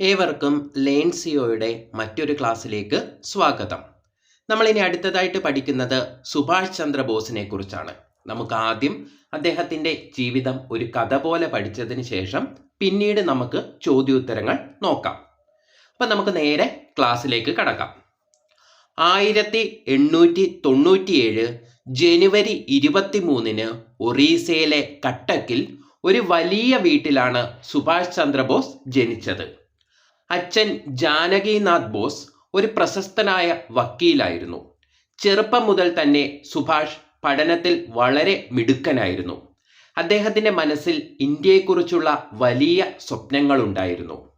ഏവർക്കും ലേൺസിയോയുടെ മറ്റൊരു ക്ലാസ്സിലേക്ക് സ്വാഗതം. നമ്മളിനി അടുത്തതായിട്ട് പഠിക്കുന്നത് സുഭാഷ് ചന്ദ്രബോസിനെ കുറിച്ചാണ്. നമുക്ക് ആദ്യം അദ്ദേഹത്തിന്റെ ജീവിതം ഒരു കഥ പോലെ പഠിച്ചതിന് ശേഷം പിന്നീട് നമുക്ക് ചോദ്യോത്തരങ്ങൾ നോക്കാം. അപ്പം നമുക്ക് നേരെ ക്ലാസ്സിലേക്ക് കടക്കാം. ആയിരത്തി എണ്ണൂറ്റി തൊണ്ണൂറ്റിയേഴ് ജനുവരി ഇരുപത്തി മൂന്നിന് ഒറീസയിലെ കട്ടക്കിൽ ഒരു വലിയ വീട്ടിലാണ് സുഭാഷ് ചന്ദ്രബോസ് ജനിച്ചത്. അച്ഛൻ ജാനകിനാഥ് ബോസ് ഒരു പ്രശസ്തനായ വക്കീലായിരുന്നു. ചെറുപ്പം മുതൽ തന്നെ സുഭാഷ് പഠനത്തിൽ വളരെ മിടുക്കനായിരുന്നു. അദ്ദേഹത്തിന്റെ മനസ്സിൽ ഇന്ത്യയെക്കുറിച്ചുള്ള വലിയ സ്വപ്നങ്ങളുണ്ടായിരുന്നു.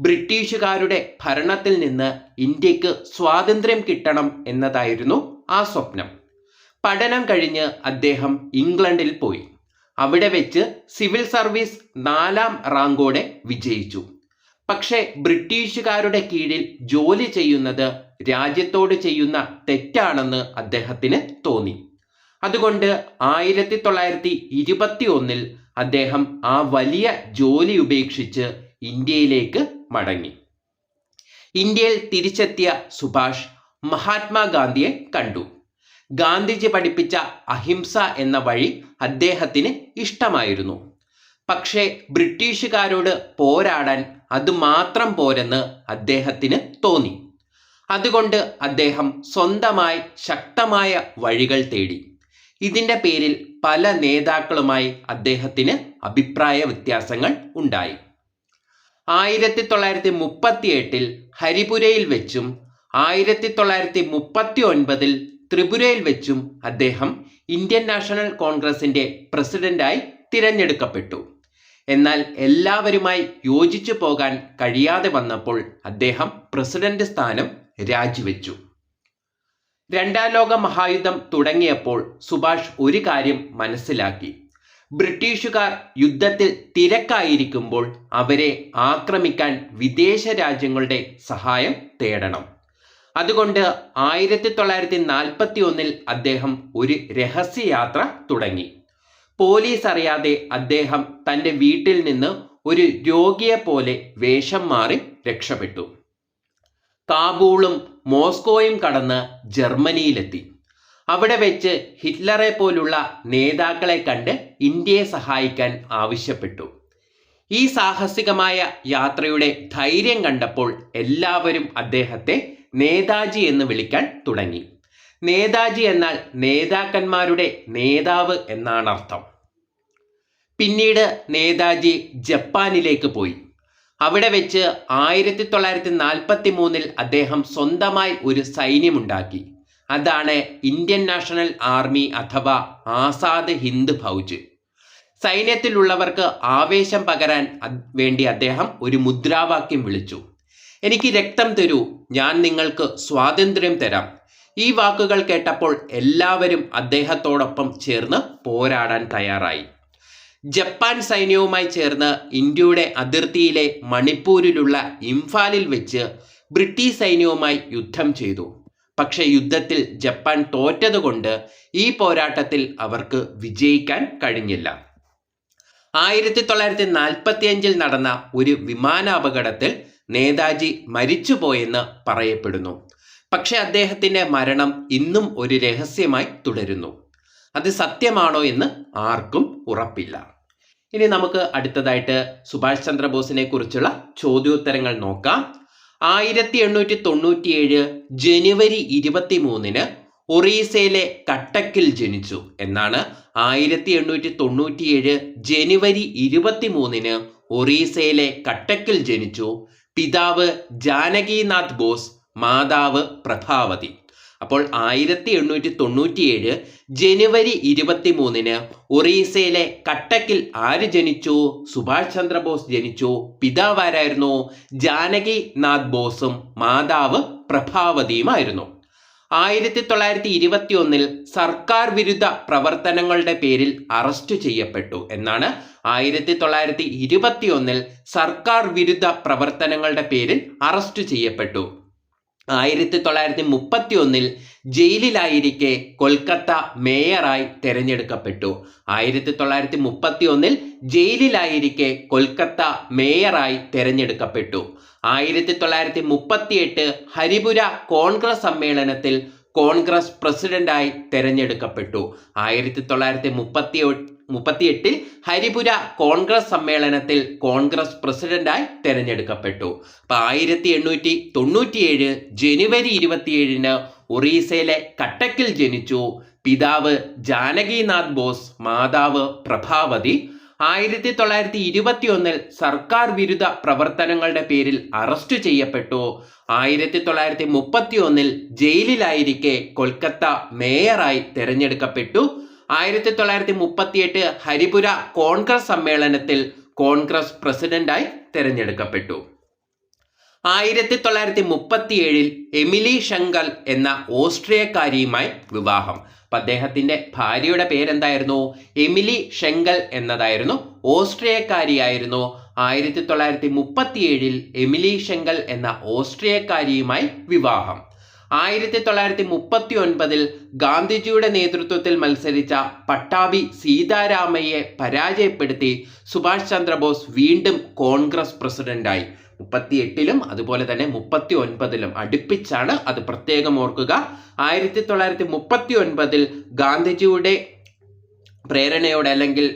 ബ്രിട്ടീഷുകാരുടെ ഭരണത്തിൽ നിന്ന് ഇന്ത്യയ്ക്ക് സ്വാതന്ത്ര്യം കിട്ടണം എന്നതായിരുന്നു ആ സ്വപ്നം. പഠനം കഴിഞ്ഞ് അദ്ദേഹം ഇംഗ്ലണ്ടിൽ പോയി. അവിടെ വെച്ച് സിവിൽ സർവീസ് നാലാം റാങ്കോടെ വിജയിച്ചു. പക്ഷേ ബ്രിട്ടീഷുകാരുടെ കീഴിൽ ജോലി ചെയ്യുന്നത് രാജ്യത്തോട് ചെയ്യുന്ന തെറ്റാണെന്ന് അദ്ദേഹത്തിന് തോന്നി. അതുകൊണ്ട് ആയിരത്തി തൊള്ളായിരത്തി ഇരുപത്തി ഒന്നിൽ അദ്ദേഹം ആ വലിയ ജോലി ഉപേക്ഷിച്ച് ഇന്ത്യയിലേക്ക് മടങ്ങി. ഇന്ത്യയിൽ തിരിച്ചെത്തിയ സുഭാഷ് മഹാത്മാഗാന്ധിയെ കണ്ടു. ഗാന്ധിജി പഠിപ്പിച്ച അഹിംസ എന്ന വഴി അദ്ദേഹത്തിന് ഇഷ്ടമായിരുന്നു. പക്ഷേ ബ്രിട്ടീഷുകാരോട് പോരാടാൻ അത് മാത്രം പോരെന്ന് അദ്ദേഹത്തിന് തോന്നി. അതുകൊണ്ട് അദ്ദേഹം സ്വന്തമായി ശക്തമായ വഴികൾ തേടി. ഇതിന്റെ പേരിൽ പല നേതാക്കളുമായി അദ്ദേഹത്തിന് അഭിപ്രായ വ്യത്യാസങ്ങൾ ഉണ്ടായി. ആയിരത്തി തൊള്ളായിരത്തി മുപ്പത്തി എട്ടിൽ ഹരിപുരയിൽ വെച്ചും ആയിരത്തി തൊള്ളായിരത്തി മുപ്പത്തി ഒൻപതിൽ ത്രിപുരയിൽ വെച്ചും അദ്ദേഹം ഇന്ത്യൻ നാഷണൽ കോൺഗ്രസിന്റെ പ്രസിഡന്റായി തിരഞ്ഞെടുക്കപ്പെട്ടു. എന്നാൽ എല്ലാവരുമായി യോജിച്ചു പോകാൻ കഴിയാതെ വന്നപ്പോൾ അദ്ദേഹം പ്രസിഡന്റ് സ്ഥാനം രാജിവെച്ചു. രണ്ടാം ലോക മഹായുദ്ധം തുടങ്ങിയപ്പോൾ സുഭാഷ് ഒരു കാര്യം മനസ്സിലാക്കി. ബ്രിട്ടീഷുകാർ യുദ്ധത്തിൽ തിരക്കായിരിക്കുമ്പോൾ അവരെ ആക്രമിക്കാൻ വിദേശ രാജ്യങ്ങളുടെ സഹായം തേടണം. അതുകൊണ്ട് ആയിരത്തി തൊള്ളായിരത്തി നാൽപ്പത്തി ഒന്നിൽ അദ്ദേഹം ഒരു രഹസ്യയാത്ര തുടങ്ങി. പോലീസ് അറിയാതെ അദ്ദേഹം തന്റെ വീട്ടിൽ നിന്ന് ഒരു രോഗിയെ പോലെ വേഷം മാറി രക്ഷപ്പെട്ടു. കാബൂളും മോസ്കോയും കടന്ന് ജർമ്മനിയിലെത്തി. അവിടെ വെച്ച് ഹിറ്റ്ലറെ പോലുള്ള നേതാക്കളെ കണ്ട് ഇന്ത്യയെ സഹായിക്കാൻ ആവശ്യപ്പെട്ടു. ഈ സാഹസികമായ യാത്രയുടെ ധൈര്യം കണ്ടപ്പോൾ എല്ലാവരും അദ്ദേഹത്തെ നേതാജി എന്ന് വിളിക്കാൻ തുടങ്ങി. നേതാജി എന്നാൽ നേതാക്കന്മാരുടെ നേതാവ് എന്നാണ് അർത്ഥം പിന്നീട് നേതാജി ജപ്പാനിലേക്ക് പോയി. അവിടെ വെച്ച് ആയിരത്തി തൊള്ളായിരത്തി നാൽപ്പത്തി മൂന്നിൽ അദ്ദേഹം സ്വന്തമായി ഒരു സൈന്യമുണ്ടാക്കി. അതാണ് ഇന്ത്യൻ നാഷണൽ ആർമി അഥവാ ആസാദ് ഹിന്ദ് ഫൗജ്. സൈന്യത്തിലുള്ളവർക്ക് ആവേശം പകരാൻ വേണ്ടി അദ്ദേഹം ഒരു മുദ്രാവാക്യം വിളിച്ചു. എനിക്ക് രക്തം തരൂ ഞാൻ നിങ്ങൾക്ക് സ്വാതന്ത്ര്യം തരാം. ഈ വാക്കുകൾ കേട്ടപ്പോൾ എല്ലാവരും അദ്ദേഹത്തോടൊപ്പം ചേർന്ന് പോരാടാൻ തയ്യാറായി. ജപ്പാൻ സൈന്യവുമായി ചേർന്ന് ഇന്ത്യയുടെ അതിർത്തിയിലെ മണിപ്പൂരിലുള്ള ഇംഫാലിൽ വെച്ച് ബ്രിട്ടീഷ് സൈന്യവുമായി യുദ്ധം ചെയ്തു. പക്ഷേ യുദ്ധത്തിൽ ജപ്പാൻ തോറ്റതുകൊണ്ട് ഈ പോരാട്ടത്തിൽ അവർക്ക് വിജയിക്കാൻ കഴിഞ്ഞില്ല. ആയിരത്തി തൊള്ളായിരത്തി നാൽപ്പത്തി അഞ്ചിൽ നടന്ന ഒരു വിമാനാപകടത്തിൽ നേതാജി മരിച്ചുപോയെന്ന് പറയപ്പെടുന്നു. പക്ഷെ അദ്ദേഹത്തിന്റെ മരണം ഇന്നും ഒരു രഹസ്യമായി തുടരുന്നു. അത് സത്യമാണോ എന്ന് ആർക്കും ഉറപ്പില്ല. ഇനി നമുക്ക് അടുത്തതായിട്ട് സുഭാഷ് ചന്ദ്രബോസിനെ കുറിച്ചുള്ള ചോദ്യോത്തരങ്ങൾ നോക്കാം. ആയിരത്തി എണ്ണൂറ്റി തൊണ്ണൂറ്റിയേഴ് ജനുവരി ഇരുപത്തി മൂന്നിന് ഒറീസയിലെ കട്ടക്കിൽ ജനിച്ചു എന്നാണ് ആയിരത്തി എണ്ണൂറ്റി തൊണ്ണൂറ്റിയേഴ് ജനുവരി ഇരുപത്തി മൂന്നിന് ഒറീസയിലെ കട്ടക്കിൽ ജനിച്ചു. പിതാവ് ജാനകിനാഥ് ബോസ് മാതാവ് പ്രഭാവതി. അപ്പോൾ ആയിരത്തി എണ്ണൂറ്റി തൊണ്ണൂറ്റിയേഴ് ജനുവരി ഇരുപത്തി മൂന്നിന് ഒറീസയിലെ കട്ടക്കിൽ ആര് ജനിച്ചു? സുഭാഷ് ചന്ദ്രബോസ് ജനിച്ചു. പിതാവ് ആരായിരുന്നു ജാനകി നാഥ് ബോസും മാതാവ് പ്രഭാവതിയുമായിരുന്നു. ആയിരത്തി തൊള്ളായിരത്തി ഇരുപത്തി ഒന്നിൽ സർക്കാർ വിരുദ്ധ പ്രവർത്തനങ്ങളുടെ പേരിൽ അറസ്റ്റ് ചെയ്യപ്പെട്ടു എന്നാണ് ആയിരത്തി തൊള്ളായിരത്തി ഇരുപത്തി ഒന്നിൽ സർക്കാർ വിരുദ്ധ പ്രവർത്തനങ്ങളുടെ പേരിൽ അറസ്റ്റ് ചെയ്യപ്പെട്ടു. ആയിരത്തി തൊള്ളായിരത്തി മുപ്പത്തി ഒന്നിൽ ജയിലിലായിരിക്കെ കൊൽക്കത്ത മേയറായി തെരഞ്ഞെടുക്കപ്പെട്ടു. ആയിരത്തി തൊള്ളായിരത്തി മുപ്പത്തി ഒന്നിൽ ജയിലിലായിരിക്കെ കൊൽക്കത്ത മേയറായി തെരഞ്ഞെടുക്കപ്പെട്ടു. ആയിരത്തി തൊള്ളായിരത്തി മുപ്പത്തിയെട്ട് ഹരിപുര കോൺഗ്രസ് സമ്മേളനത്തിൽ കോൺഗ്രസ് പ്രസിഡന്റായി തെരഞ്ഞെടുക്കപ്പെട്ടു. ആയിരത്തി തൊള്ളായിരത്തി മുപ്പത്തി മുപ്പത്തിയെട്ടിൽ ഹരിപുര കോൺഗ്രസ് സമ്മേളനത്തിൽ കോൺഗ്രസ് പ്രസിഡന്റായി തെരഞ്ഞെടുക്കപ്പെട്ടു. അപ്പൊ ആയിരത്തി എണ്ണൂറ്റി തൊണ്ണൂറ്റിയേഴ് ജനുവരി ഇരുപത്തിയേഴിന് ഒറീസയിലെ കട്ടക്കിൽ ജനിച്ചു. പിതാവ് ജാനകിനാഥ് ബോസ് മാതാവ് പ്രഭാവതി. ആയിരത്തി തൊള്ളായിരത്തി ഇരുപത്തി ഒന്നിൽ സർക്കാർ വിരുദ്ധ പ്രവർത്തനങ്ങളുടെ പേരിൽ അറസ്റ്റ് ചെയ്യപ്പെട്ടു. ആയിരത്തി തൊള്ളായിരത്തി മുപ്പത്തി ഒന്നിൽ ജയിലിലായിരിക്കെ കൊൽക്കത്ത മേയറായി തെരഞ്ഞെടുക്കപ്പെട്ടു. ആയിരത്തി തൊള്ളായിരത്തി മുപ്പത്തിയെട്ട് ഹരിപുര കോൺഗ്രസ് സമ്മേളനത്തിൽ കോൺഗ്രസ് പ്രസിഡന്റായി തെരഞ്ഞെടുക്കപ്പെട്ടു. ആയിരത്തി തൊള്ളായിരത്തി മുപ്പത്തിയേഴിൽ എമിലി ശങ്കൽ എന്ന ഓസ്ട്രിയക്കാരിയുമായി വിവാഹം. അപ്പം അദ്ദേഹത്തിന്റെ ഭാര്യയുടെ പേരെന്തായിരുന്നു? എമിലി ഷെങ്കൽ എന്നതായിരുന്നു ഓസ്ട്രിയക്കാരിയായിരുന്നു. ആയിരത്തി തൊള്ളായിരത്തി മുപ്പത്തിയേഴിൽ എമിലി ഷെങ്കൽ എന്ന ഓസ്ട്രിയക്കാരിയുമായി വിവാഹം. ആയിരത്തി തൊള്ളായിരത്തി മുപ്പത്തി ഒൻപതിൽ ഗാന്ധിജിയുടെ നേതൃത്വത്തിൽ മത്സരിച്ച പട്ടാഭി സീതാരാമയ്യെ പരാജയപ്പെടുത്തി സുഭാഷ് ചന്ദ്രബോസ് വീണ്ടും കോൺഗ്രസ് പ്രസിഡന്റായി. മുപ്പത്തി എട്ടിലും അതുപോലെ തന്നെ മുപ്പത്തി ഒൻപതിലും അടുപ്പിച്ചാണ് അത് പ്രത്യേകം ഓർക്കുക. ആയിരത്തി തൊള്ളായിരത്തി മുപ്പത്തി ഒൻപതിൽ ഗാന്ധിജിയുടെ പ്രേരണയോടെ അല്ലെങ്കിൽ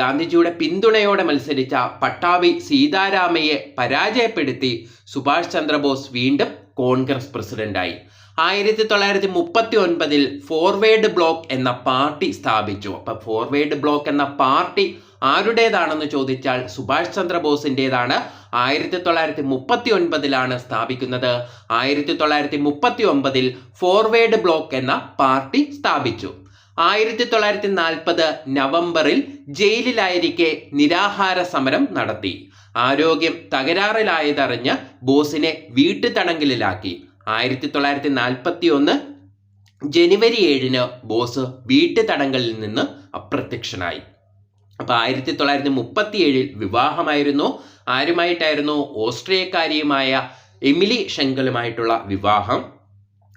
ഗാന്ധിജിയുടെ പിന്തുണയോടെ മത്സരിച്ച പട്ടാഭി സീതാരാമയെ പരാജയപ്പെടുത്തി സുഭാഷ് ചന്ദ്രബോസ് വീണ്ടും കോൺഗ്രസ് പ്രസിഡന്റായി. ആയിരത്തി തൊള്ളായിരത്തി മുപ്പത്തി ഒൻപതിൽ ഫോർവേഡ് ബ്ലോക്ക് എന്ന പാർട്ടി സ്ഥാപിച്ചു. അപ്പം ഫോർവേഡ് ബ്ലോക്ക് എന്ന പാർട്ടി ആരുടേതാണെന്ന് ചോദിച്ചാൽ സുഭാഷ് ചന്ദ്രബോസിന്റെതാണ് ആയിരത്തി തൊള്ളായിരത്തി മുപ്പത്തി ഒൻപതിലാണ് സ്ഥാപിക്കുന്നത്. ആയിരത്തി തൊള്ളായിരത്തി മുപ്പത്തി ഒമ്പതിൽ ഫോർവേഡ് ബ്ലോക്ക് എന്ന പാർട്ടി സ്ഥാപിച്ചു. ആയിരത്തി തൊള്ളായിരത്തി നാൽപ്പത് നവംബറിൽ ജയിലിലായിരിക്കെ നിരാഹാര സമരം നടത്തി. ആരോഗ്യം തകരാറിലായതറിഞ്ഞ് ബോസിനെ വീട്ടുതടങ്കലിലാക്കി. ആയിരത്തി തൊള്ളായിരത്തി നാൽപ്പത്തി ഒന്ന് ജനുവരി ഏഴിന് ബോസ് വീട്ടുതടങ്കലിൽ നിന്ന് അപ്രത്യക്ഷനായി. അപ്പൊ ആയിരത്തി തൊള്ളായിരത്തി മുപ്പത്തി ഏഴിൽ വിവാഹമായിരുന്നു. ആരുമായിട്ടായിരുന്നു ഓസ്ട്രിയക്കാരിയുമായ എമിലി ഷെങ്കലുമായിട്ടുള്ള വിവാഹം.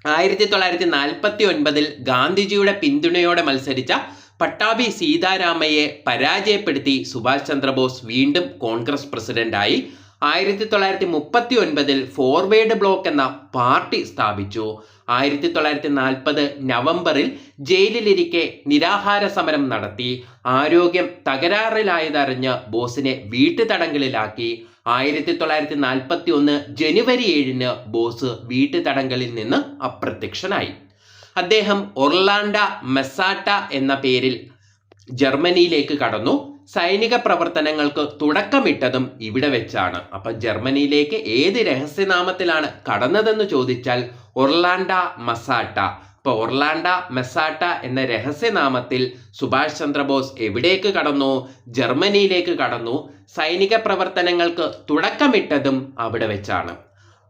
ആയിരത്തി തൊള്ളായിരത്തി നാൽപ്പത്തി ഒൻപതിൽ ഗാന്ധിജിയുടെ പിന്തുണയോടെ മത്സരിച്ച പട്ടാഭി സീതാരാമയെ പരാജയപ്പെടുത്തി സുഭാഷ് ചന്ദ്രബോസ് വീണ്ടും കോൺഗ്രസ് പ്രസിഡന്റായി. ആയിരത്തി തൊള്ളായിരത്തി മുപ്പത്തി ഒൻപതിൽ ഫോർവേഡ് ബ്ലോക്ക് എന്ന പാർട്ടി സ്ഥാപിച്ചു. ആയിരത്തി തൊള്ളായിരത്തി നാൽപ്പത് നവംബറിൽ ജയിലിലിരിക്കെ നിരാഹാര സമരം നടത്തി. ആരോഗ്യം തകരാറിലായതറിഞ്ഞ് ബോസിനെ വീട്ടുതടങ്കലിലാക്കി. ആയിരത്തി തൊള്ളായിരത്തി നാൽപ്പത്തി ഒന്ന് ജനുവരി ഏഴിന് ബോസ് വീട്ടുതടങ്കലിൽ നിന്ന് അപ്രത്യക്ഷനായി. അദ്ദേഹം ഒർലാൻഡ മെസാട്ട എന്ന പേരിൽ ജർമ്മനിയിലേക്ക് കടന്നു. സൈനിക പ്രവർത്തനങ്ങൾക്ക് തുടക്കമിട്ടതും ഇവിടെ വെച്ചാണ്. അപ്പൊ ജർമ്മനിയിലേക്ക് ഏത് രഹസ്യനാമത്തിലാണ് കടന്നതെന്ന് ചോദിച്ചാൽ ഒർലാൻഡ മസാട്ട. ഇപ്പൊ ഒർലാൻഡ മെസാട്ട എന്ന രഹസ്യനാമത്തിൽ സുഭാഷ് ചന്ദ്രബോസ് എവിടേക്ക് കടന്നു? ജർമ്മനിയിലേക്ക് കടന്നു. സൈനിക പ്രവർത്തനങ്ങൾക്ക് തുടക്കമിട്ടതും അവിടെ വെച്ചാണ്.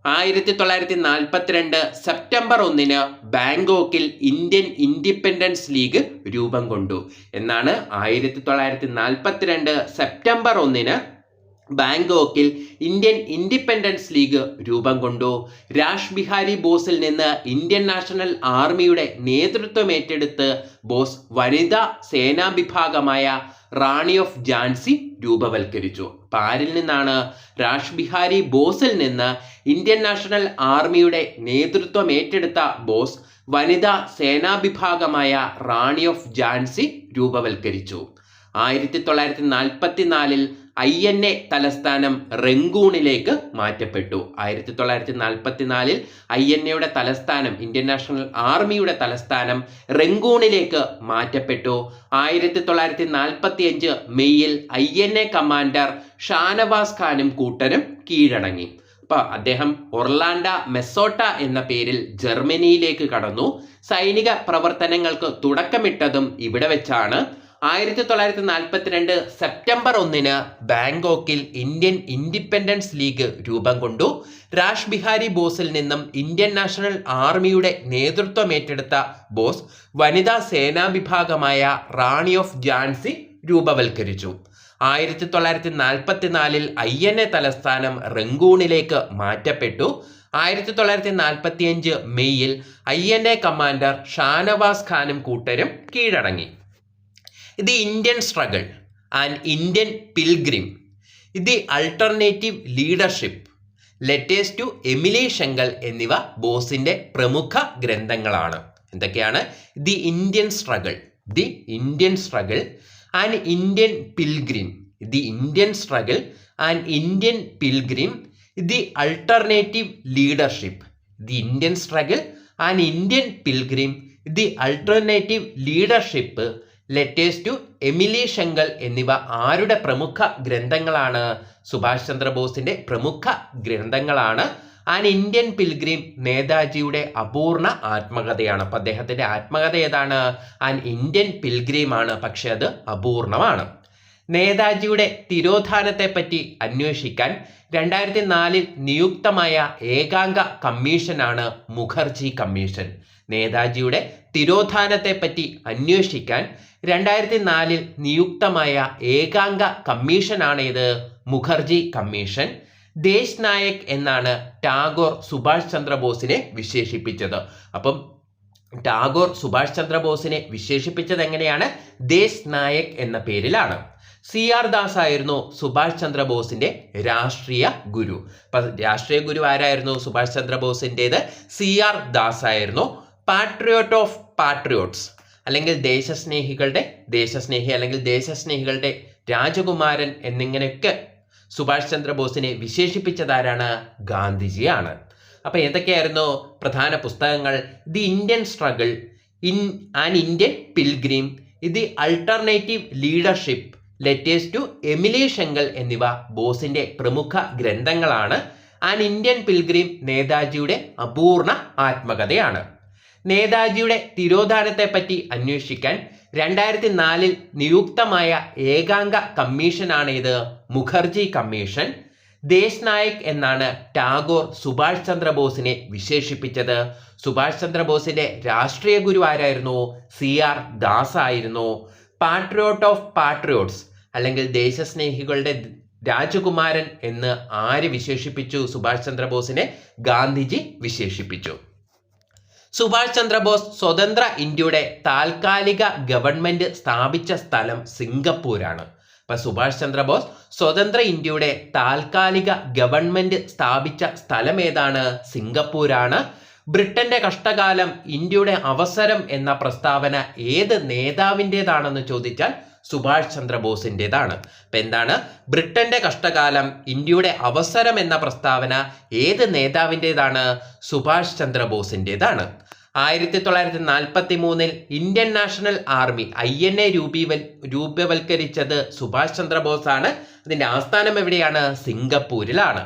ആയിരത്തി തൊള്ളായിരത്തി നാൽപ്പത്തിരണ്ട് സെപ്റ്റംബർ ഒന്നിന് ബാങ്കോക്കിൽ ഇന്ത്യൻ ഇൻഡിപെൻഡൻസ് ലീഗ് രൂപം കൊണ്ടു. എന്നാണ് ആയിരത്തി തൊള്ളായിരത്തി നാൽപ്പത്തിരണ്ട് സെപ്റ്റംബർ ഒന്നിന് ബാങ്കോക്കിൽ ഇന്ത്യൻ ഇൻഡിപെൻഡൻസ് ലീഗ് രൂപം കൊണ്ടു. രാജ് ബിഹാരി ബോസിൽ നിന്ന് ഇന്ത്യൻ നാഷണൽ ആർമിയുടെ നേതൃത്വം ഏറ്റെടുത്ത് ബോസ് വനിതാ സേനാ വിഭാഗമായ റാണി ഓഫ് ജാൻസി രൂപവൽക്കരിച്ചു. അപ്പൊ ആരിൽ നിന്നാണ് രാജ് ബിഹാരി ബോസിൽ നിന്ന് ഇന്ത്യൻ നാഷണൽ ആർമിയുടെ നേതൃത്വം ഏറ്റെടുത്ത ബോസ് വനിതാ സേനാ വിഭാഗമായ റാണി ഓഫ് ജാൻസി രൂപവൽക്കരിച്ചു. ആയിരത്തി തൊള്ളായിരത്തി നാൽപ്പത്തിനാലിൽ ഐ എൻ എ തലസ്ഥാനം റെങ്കൂണിലേക്ക് മാറ്റപ്പെട്ടു. ആയിരത്തി തൊള്ളായിരത്തി നാൽപ്പത്തിനാലിൽ ഐ എൻ എയുടെ തലസ്ഥാനം ഇന്ത്യൻ നാഷണൽ ആർമിയുടെ തലസ്ഥാനം റെങ്കൂണിലേക്ക് മാറ്റപ്പെട്ടു. ആയിരത്തി തൊള്ളായിരത്തി നാൽപ്പത്തി അഞ്ച് മെയ്യിൽ I N A commander Shahnawaz ഖാനും കൂട്ടരും കീഴടങ്ങി. അപ്പൊ അദ്ദേഹം ഒർലാൻഡ മെസോട്ട എന്ന പേരിൽ ജർമ്മനിയിലേക്ക് കടന്നു. സൈനിക പ്രവർത്തനങ്ങൾക്ക് തുടക്കമിട്ടതും ഇവിടെ വെച്ചാണ്. ആയിരത്തി തൊള്ളായിരത്തി നാൽപ്പത്തിരണ്ട് സെപ്റ്റംബർ ഒന്നിന് ബാങ്കോക്കിൽ ഇന്ത്യൻ ഇൻഡിപെൻഡൻസ് ലീഗ് രൂപം കൊണ്ടു. രാജ് ബിഹാരി ബോസിൽ നിന്നും ഇന്ത്യൻ നാഷണൽ ആർമിയുടെ നേതൃത്വം ഏറ്റെടുത്ത ബോസ് വനിതാ സേനാ വിഭാഗമായ റാണി ഓഫ് ജാൻസി രൂപവൽക്കരിച്ചു. ആയിരത്തി തൊള്ളായിരത്തി നാൽപ്പത്തി നാലിൽ ഐ എൻ എ തലസ്ഥാനം റംഗൂണിലേക്ക് മാറ്റപ്പെട്ടു. ആയിരത്തി തൊള്ളായിരത്തി നാൽപ്പത്തി അഞ്ച് മെയ്യിൽ I N A commander Shahnawaz ഖാനും കൂട്ടരും കീഴടങ്ങി. The Indian struggle and Indian pilgrim the alternative leadership letters to Emilie Schenkl എന്നിവ ബോസിന്റെ പ്രമുഖ ഗ്രന്ഥങ്ങളാണ്. എന്തൊക്കെയാണ്? The Indian struggle the Indian struggle and Indian pilgrim. The Indian struggle and Indian pilgrim the alternative leadership the Indian struggle and Indian pilgrim the alternative leadership letters to Emilie Schenkl എന്നിവ ആരുടെ പ്രമുഖ ഗ്രന്ഥങ്ങളാണ്? സുഭാഷ് ചന്ദ്രബോസിന്റെ പ്രമുഖ ഗ്രന്ഥങ്ങളാണ്. An Indian pilgrim നേതാജിയുടെ അപൂർണ ആത്മകഥയാണ്. അപ്പൊ അദ്ദേഹത്തിന്റെ ആത്മകഥ ഏതാണ്? ആൻ ഇന്ത്യൻ പിൽഗ്രിം ആണ് പക്ഷെ അത് അപൂർണമാണ്. നേതാജിയുടെ തിരോധാനത്തെ പറ്റി അന്വേഷിക്കാൻ രണ്ടായിരത്തി നാലിൽ നിയുക്തമായ ഏകാംഗ കമ്മീഷനാണ് മുഖർജി കമ്മീഷൻ. നേതാജിയുടെ തിരോധാനത്തെ പറ്റി അന്വേഷിക്കാൻ രണ്ടായിരത്തി നാലിൽ നിയുക്തമായ ഏകാംഗ കമ്മീഷനാണ് ഇത്. മുഖർജി കമ്മീഷൻ. ദേശ് നായക് എന്നാണ് ടാഗോർ സുഭാഷ് ചന്ദ്രബോസിനെ വിശേഷിപ്പിച്ചത്. അപ്പം ടാഗോർ സുഭാഷ് ചന്ദ്രബോസിനെ വിശേഷിപ്പിച്ചത് എങ്ങനെയാണ്? ദേശ് നായക് എന്ന പേരിലാണ്. സി ആർ ദാസ് ആയിരുന്നു സുഭാഷ് ചന്ദ്രബോസിന്റെ രാഷ്ട്രീയ ഗുരു. രാഷ്ട്രീയ ഗുരു ആരായിരുന്നു സുഭാഷ് ചന്ദ്രബോസിന്റെത് സി ആർ ദാസ് ആയിരുന്നു. പാട്രിയോട്ട് ഓഫ് പാട്രിയോട്ട്സ് അല്ലെങ്കിൽ ദേശസ്നേഹികളുടെ ദേശസ്നേഹി അല്ലെങ്കിൽ ദേശസ്നേഹികളുടെ രാജകുമാരൻ എന്നിങ്ങനെയൊക്കെ സുഭാഷ് ചന്ദ്രബോസിനെ വിശേഷിപ്പിച്ചതാരാണ്? ഗാന്ധിജിയാണ്. അപ്പൊ എന്തൊക്കെയായിരുന്നു പ്രധാന പുസ്തകങ്ങൾ? The Indian struggle in an Indian pilgrim the alternative leadership letters to Emilie Schenkl എന്നിവ ബോസിന്റെ പ്രമുഖ ഗ്രന്ഥങ്ങളാണ്. ആൻ ഇന്ത്യൻ പിൽഗ്രീം നേതാജിയുടെ അപൂർണ ആത്മകഥയാണ്. നേതാജിയുടെ തിരോധാനത്തെ പറ്റി അന്വേഷിക്കാൻ രണ്ടായിരത്തി നാലിൽ നിയുക്തമായ ഏകാംഗ കമ്മീഷനാണ് ഇത്. മുഖർജി കമ്മീഷൻ. ദേശ് നായക് എന്നാണ് ടാഗോർ സുഭാഷ് ചന്ദ്രബോസിനെ വിശേഷിപ്പിച്ചത്. സുഭാഷ് ചന്ദ്രബോസിന്റെ രാഷ്ട്രീയ ഗുരു ആരായിരുന്നു? സി ആർ ദാസ് ആയിരുന്നു. പാട്രിയോട്ട് ഓഫ് പാട്രിയോട്സ് അല്ലെങ്കിൽ ദേശസ്നേഹികളുടെ രാജകുമാരൻ എന്ന് ആര് വിശേഷിപ്പിച്ചു? സുഭാഷ് ചന്ദ്രബോസിനെ ഗാന്ധിജി വിശേഷിപ്പിച്ചു. സുഭാഷ് ചന്ദ്രബോസ് സ്വതന്ത്ര ഇന്ത്യയുടെ താൽക്കാലിക ഗവൺമെന്റ് സ്ഥാപിച്ച സ്ഥലം സിംഗപ്പൂരാണ്. അപ്പൊ സുഭാഷ് ചന്ദ്രബോസ് സ്വതന്ത്ര ഇന്ത്യയുടെ താൽക്കാലിക ഗവൺമെന്റ് സ്ഥാപിച്ച സ്ഥലം ഏതാണ്? സിംഗപ്പൂരാണ്. ബ്രിട്ടന്റെ കഷ്ടകാലം ഇന്ത്യയുടെ അവസരം എന്ന പ്രസ്താവന ഏത് നേതാവിന്റെതാണെന്ന് ചോദിച്ചാൽ സുഭാഷ് ചന്ദ്രബോസിന്റെതാണ് അപ്പം എന്താണ്? ബ്രിട്ടന്റെ കഷ്ടകാലം ഇന്ത്യയുടെ അവസരം എന്ന പ്രസ്താവന ഏത് നേതാവിന്റെതാണ് സുഭാഷ് ചന്ദ്രബോസിന്റെതാണ് ആയിരത്തി തൊള്ളായിരത്തി നാൽപ്പത്തി മൂന്നിൽ Indian national army I N A രൂപീവൽ രൂപവൽക്കരിച്ചത് സുഭാഷ് ചന്ദ്രബോസ് ആണ് അതിന്റെ ആസ്ഥാനം എവിടെയാണ്? സിംഗപ്പൂരിലാണ്.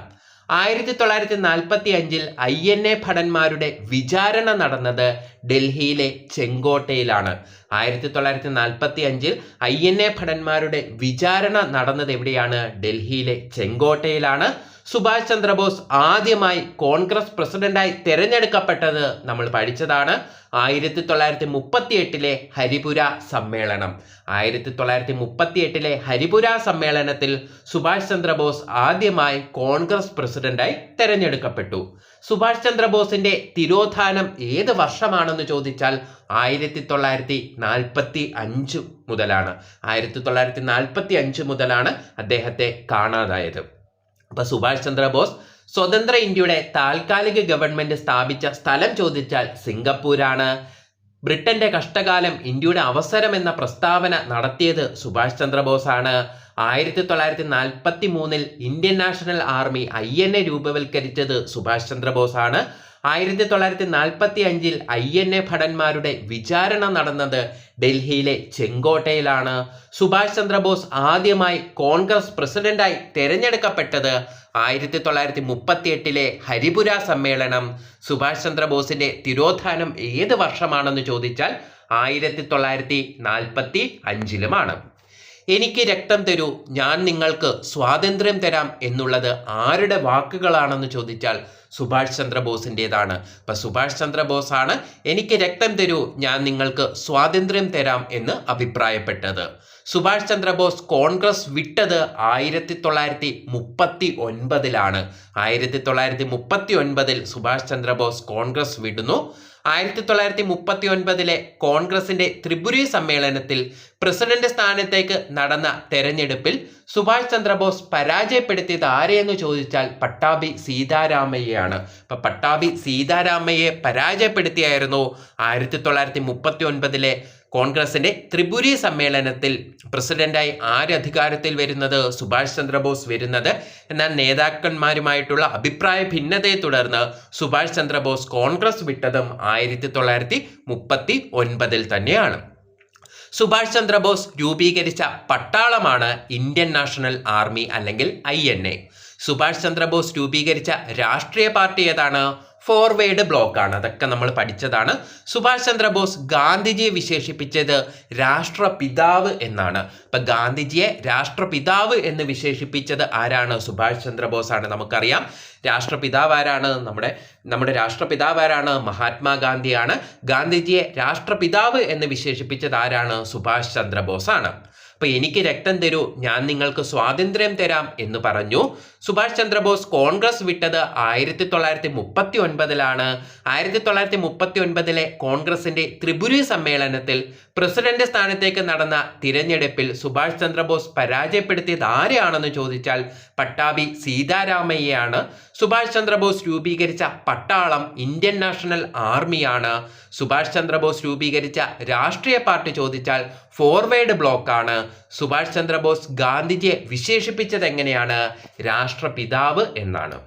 ആയിരത്തി തൊള്ളായിരത്തി നാൽപ്പത്തി അഞ്ചിൽ ഐ എൻ എ ഭടന്മാരുടെ വിചാരണ നടന്നത് ഡൽഹിയിലെ ചെങ്കോട്ടയിലാണ്. ആയിരത്തി തൊള്ളായിരത്തി നാൽപ്പത്തി അഞ്ചിൽ ഐ എൻ എ ഭടന്മാരുടെ വിചാരണ നടന്നത് എവിടെയാണ്? ഡൽഹിയിലെ ചെങ്കോട്ടയിലാണ്. സുഭാഷ് ചന്ദ്രബോസ് ആദ്യമായി കോൺഗ്രസ് പ്രസിഡന്റായി തിരഞ്ഞെടുക്കപ്പെട്ടത് നമ്മൾ പഠിച്ചതാണ്. ആയിരത്തി തൊള്ളായിരത്തി മുപ്പത്തി എട്ടിലെ ഹരിപുര സമ്മേളനം. ആയിരത്തി തൊള്ളായിരത്തി മുപ്പത്തി എട്ടിലെ ഹരിപുര സമ്മേളനത്തിൽ സുഭാഷ് ചന്ദ്രബോസ് ആദ്യമായി കോൺഗ്രസ് പ്രസിഡന്റായി തെരഞ്ഞെടുക്കപ്പെട്ടു. സുഭാഷ് ചന്ദ്രബോസിന്റെ തിരോധാനം ഏത് വർഷമാണെന്ന് ചോദിച്ചാൽ ആയിരത്തി തൊള്ളായിരത്തി നാൽപ്പത്തി അഞ്ച് മുതലാണ്. ആയിരത്തി തൊള്ളായിരത്തി നാൽപ്പത്തി അഞ്ച് മുതലാണ് അദ്ദേഹത്തെ കാണാതായത്. അപ്പൊ സുഭാഷ് ചന്ദ്രബോസ് സ്വതന്ത്ര ഇന്ത്യയുടെ താൽക്കാലിക ഗവൺമെന്റ് സ്ഥാപിച്ച സ്ഥലം ചോദിച്ചാൽ സിംഗപ്പൂരാണ്. ബ്രിട്ടന്റെ കഷ്ടകാലം ഇന്ത്യയുടെ അവസരം എന്ന പ്രസ്താവന നടത്തിയത് സുഭാഷ് ചന്ദ്രബോസാണ്. ആയിരത്തി തൊള്ളായിരത്തി നാൽപ്പത്തി മൂന്നിൽ Indian national army I N A രൂപവൽക്കരിച്ചത് Subhash Chandrabose ആണ് ആയിരത്തി തൊള്ളായിരത്തി നാൽപ്പത്തി അഞ്ചിൽ ഐ എൻ എ ഭടന്മാരുടെ വിചാരണ നടന്നത് ഡൽഹിയിലെ ചെങ്കോട്ടയിലാണ്. സുഭാഷ് ചന്ദ്രബോസ് ആദ്യമായി കോൺഗ്രസ് പ്രസിഡന്റായി തെരഞ്ഞെടുക്കപ്പെട്ടത് ആയിരത്തി തൊള്ളായിരത്തി മുപ്പത്തി എട്ടിലെ ഹരിപുര സമ്മേളനം. സുഭാഷ് ചന്ദ്രബോസിന്റെ തിരോധാനം ഏത് വർഷമാണെന്ന് ചോദിച്ചാൽ ആയിരത്തി തൊള്ളായിരത്തി നാൽപ്പത്തി അഞ്ചിലുമാണ് എനിക്ക് രക്തം തരൂ ഞാൻ നിങ്ങൾക്ക് സ്വാതന്ത്ര്യം തരാം എന്നുള്ളത് ആരുടെ വാക്കുകളാണെന്ന് ചോദിച്ചാൽ സുഭാഷ് ചന്ദ്രബോസിന്റെതാണ്. അപ്പൊ സുഭാഷ് ചന്ദ്രബോസ് ആണ് എനിക്ക് രക്തം തരൂ ഞാൻ നിങ്ങൾക്ക് സ്വാതന്ത്ര്യം തരാം എന്ന് അഭിപ്രായപ്പെട്ടത്. സുഭാഷ് ചന്ദ്രബോസ് കോൺഗ്രസ് വിട്ടത് ആയിരത്തി തൊള്ളായിരത്തി മുപ്പത്തി ഒൻപതിലാണ് ആയിരത്തി തൊള്ളായിരത്തി മുപ്പത്തി ഒൻപതിൽ സുഭാഷ് ചന്ദ്രബോസ് കോൺഗ്രസ് വിടുന്നു. ആയിരത്തി തൊള്ളായിരത്തി മുപ്പത്തി ഒൻപതിലെ കോൺഗ്രസിന്റെ ത്രിപുരി സമ്മേളനത്തിൽ പ്രസിഡന്റ് സ്ഥാനത്തേക്ക് നടന്ന തെരഞ്ഞെടുപ്പിൽ സുഭാഷ് ചന്ദ്രബോസ് പരാജയപ്പെടുത്തിയത് ആരെയെന്ന് ചോദിച്ചാൽ പട്ടാഭി സീതാരാമയ്യയാണ്. ഇപ്പൊ പട്ടാഭി സീതാരാമയ്യെ പരാജയപ്പെടുത്തിയായിരുന്നു ആയിരത്തി തൊള്ളായിരത്തി മുപ്പത്തി ഒൻപതിലെ കോൺഗ്രസിന്റെ ത്രിപുരി സമ്മേളനത്തിൽ പ്രസിഡന്റായി ആര് അധികാരത്തിൽ വരുന്നത്? സുഭാഷ് ചന്ദ്രബോസ് വരുന്നത്. എന്നാൽ നേതാക്കന്മാരുമായിട്ടുള്ള അഭിപ്രായ ഭിന്നതയെ തുടർന്ന് സുഭാഷ് ചന്ദ്രബോസ് കോൺഗ്രസ് വിട്ടതും ആയിരത്തി തൊള്ളായിരത്തി മുപ്പത്തി ഒൻപതിൽ തന്നെയാണ്. സുഭാഷ് ചന്ദ്രബോസ് രൂപീകരിച്ച പട്ടാളമാണ് ഇന്ത്യൻ നാഷണൽ ആർമി അല്ലെങ്കിൽ I N A. Subhash Chandrabose രൂപീകരിച്ച രാഷ്ട്രീയ പാർട്ടി ഏതാണ്? ഫോർവേഡ് ബ്ലോക്ക് ആണ് അതൊക്കെ നമ്മൾ പഠിച്ചതാണ്. സുഭാഷ് ചന്ദ്രബോസ് ഗാന്ധിജിയെ വിശേഷിപ്പിച്ചത് രാഷ്ട്രപിതാവ് എന്നാണ്. അപ്പം ഗാന്ധിജിയെ രാഷ്ട്രപിതാവ് എന്ന് വിശേഷിപ്പിച്ചത് ആരാണ്? സുഭാഷ് ചന്ദ്രബോസ് ആണ് നമുക്കറിയാം. രാഷ്ട്രപിതാവ് ആരാണ്? നമ്മുടെ നമ്മുടെ രാഷ്ട്രപിതാവ് ആരാണ്? മഹാത്മാഗാന്ധിയാണ് ഗാന്ധിജിയെ രാഷ്ട്രപിതാവ് എന്ന് വിശേഷിപ്പിച്ചത് ആരാണ്? സുഭാഷ് ചന്ദ്രബോസ് ആണ് അപ്പൊ എനിക്ക് രക്തം തരൂ ഞാൻ നിങ്ങൾക്ക് സ്വാതന്ത്ര്യം തരാം എന്ന് പറഞ്ഞു. സുഭാഷ് ചന്ദ്രബോസ് കോൺഗ്രസ് വിട്ടത് ആയിരത്തി തൊള്ളായിരത്തി മുപ്പത്തി ഒൻപതിലാണ് ആയിരത്തി തൊള്ളായിരത്തി മുപ്പത്തി ഒൻപതിലെ കോൺഗ്രസിന്റെ ത്രിപുരി സമ്മേളനത്തിൽ പ്രസിഡന്റ് സ്ഥാനത്തേക്ക് നടന്ന തിരഞ്ഞെടുപ്പിൽ സുഭാഷ് ചന്ദ്രബോസ് പരാജയപ്പെടുത്തിയത് ആരെയാണെന്ന് ചോദിച്ചാൽ പട്ടാഭി സീതാരാമയ്യയാണ് സുഭാഷ് ചന്ദ്രബോസ് രൂപീകരിച്ച പട്ടാളം ഇന്ത്യൻ നാഷണൽ ആർമിയാണ്. സുഭാഷ് ചന്ദ്രബോസ് രൂപീകരിച്ച രാഷ്ട്രീയ പാർട്ടി ചോദിച്ചാൽ ഫോർവേഡ് ബ്ലോക്കാണ്. സുഭാഷ് ചന്ദ്രബോസ് ഗാന്ധിജിയെ വിശേഷിപ്പിച്ചത് എങ്ങനെയാണ് രാഷ്ട്രപിതാവ് എന്നാണ്.